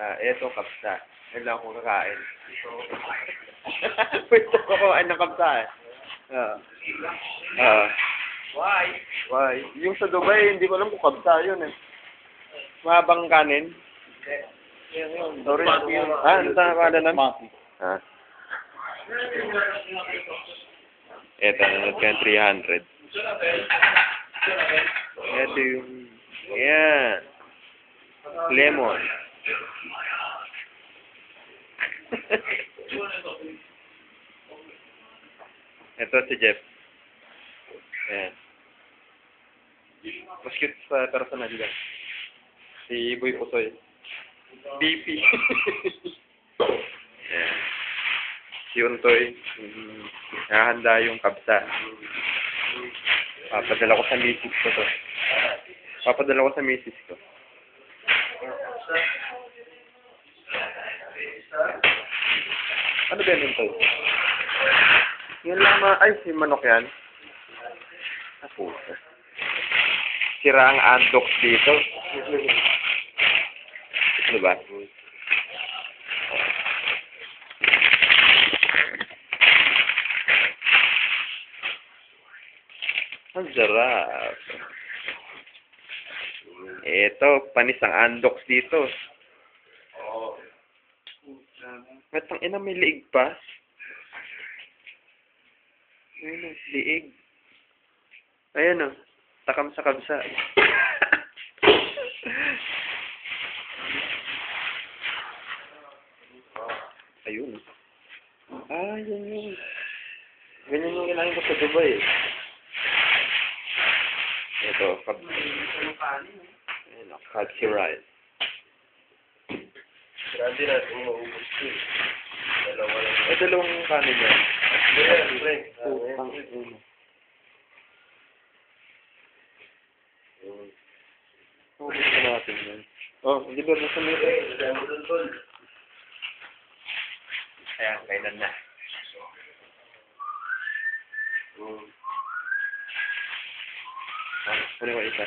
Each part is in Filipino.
Ah, eto kapsa. Yan lang akong kakain. Pwede ko kumain ng kapsa eh. Ah. Ah. Why? Why? Yung sa Dubai, hindi ko alam kung kapsa yun eh. Mahabang kanin. Sorry. Ah, ano sa pangalan nun? Ah. Eto, nanonood ka ng 300. Ito yung... Yan. Lemon. Ito si Jeff. Ayan. Mas cute sa personal. Si Boy Pusoy. BP. Ayan. Si Untoy. Mm, Nahanda yung kabsa. Papadala ko sa misis ko to. Papadala ko sa misis ko. Ano ba yun, Untoy? Yan lang ma... Ay, si manok yan. Ah, puta. Sira ang andox dito. Ano ba? Ang sarap. Ito, panis ang andox dito. Oo. Matang ina, may liig pa. Ayun liig. Ayan o, takam sa kabsa. Ayun. Ah, yun yun. Ganyan yung kinain ko sa Dubai eh. Ito, kab... Ayun o, kabsi rice. Grabe na, umuubos ko eh. Dalawa lang. Ay, dalawang kanin yan. Ayan, pre. Putang ina. Ubus na natin yan. Oh, hindi ba? Ayan mo. Ayan, kailan na. Hmm. Ah, ano ba isa?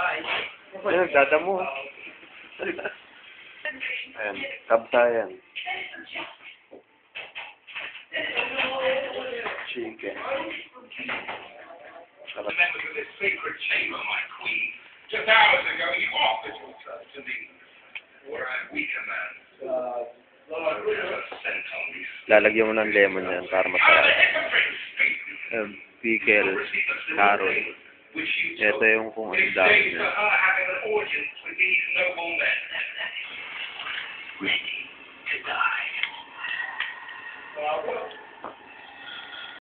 Ayan, dadamo. Ayan, kapsa yan. Chicken. Sarap. of this sacred chamber, my queen. Just hours ago, you offered yourself to me. Were I weak a man, Lord would have sent on me. Lalagyan mo ng lemon yan para masarap. Um, pickle, carrot. Which you Ito took. yung kung